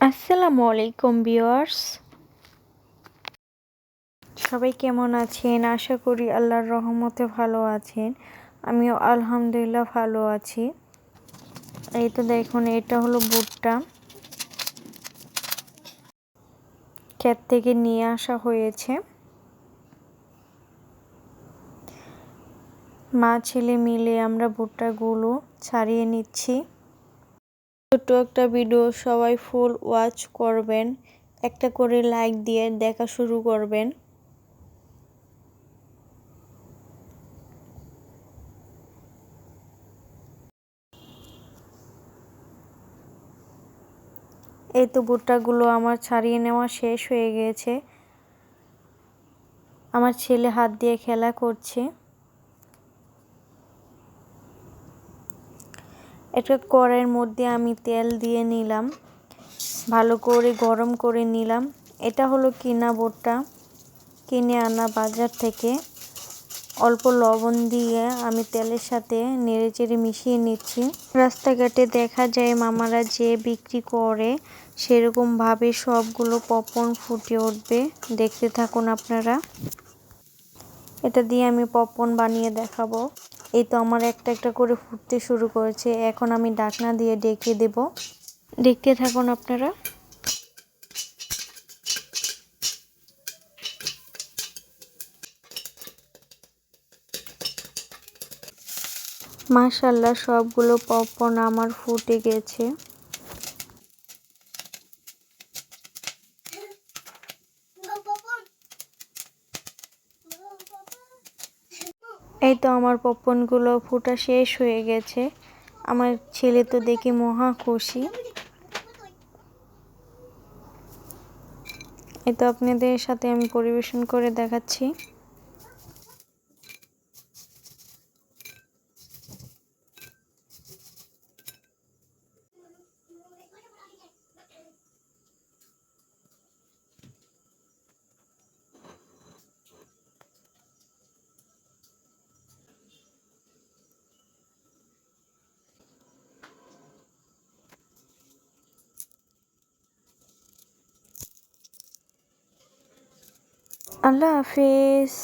আসসালামু আলাইকুম ভিউয়ার্স। সবাই কেমন আছেন? আশা করি আল্লাহর রহমতে ভালো আছেন। আমিও আলহামদুলিল্লাহ ভালো আছি। এই তো দেখুন, এটা হলো ভুট্টা ক্ষেত থেকে নিয়ে আসা হয়েছে। মা ছেলে মিলে আমরা ভুট্টাগুলো ছাড়িয়ে নিচ্ছি। ছোট্ট একটা ভিডিও, সবাই ফুল ওয়াচ করবেন। একটা করে লাইক দিয়ে দেখা শুরু করবেন। এই তো ভুট্টাগুলো আমার ছাড়িয়ে নেওয়া শেষ হয়ে গেছে। আমার ছেলে হাত দিয়ে খেলা করছে। একটা কড়াইয়ের মধ্যে আমি তেল দিয়ে নিলাম। ভালো করে গরম করে নিলাম। এটা হলো কিনা বোটটা কিনে আনা বাজার থেকে। অল্প লবণ দিয়ে আমি তেলের সাথে নেড়ে চেড়ে মিশিয়ে নিচ্ছি। রাস্তাঘাটে দেখা যায় মামারা যে বিক্রি করে, সেরকমভাবে সবগুলো পপন ফুটে উঠবে। দেখতে থাকুন আপনারা। এটা দিয়ে আমি পপন বানিয়ে দেখাবো। এই তো আমার একটা একটা করে ফুটতে শুরু করেছে। এখন আমি ডাকনা দিয়ে ডেকে দেব। দেখতে থাকুন আপনারা। মাশাল্লাহ, সবগুলো পপন আমার ফুটে গেছে। এই তো আমার পপকর্নগুলো ফুটা শেষ হয়ে গেছে। আমার ছেলে তো দেখি মহা খুশি। এই তো আপনাদের সাথে আমি পরিবেশন করে দেখাচ্ছি। আল্লাহ হাফিজ।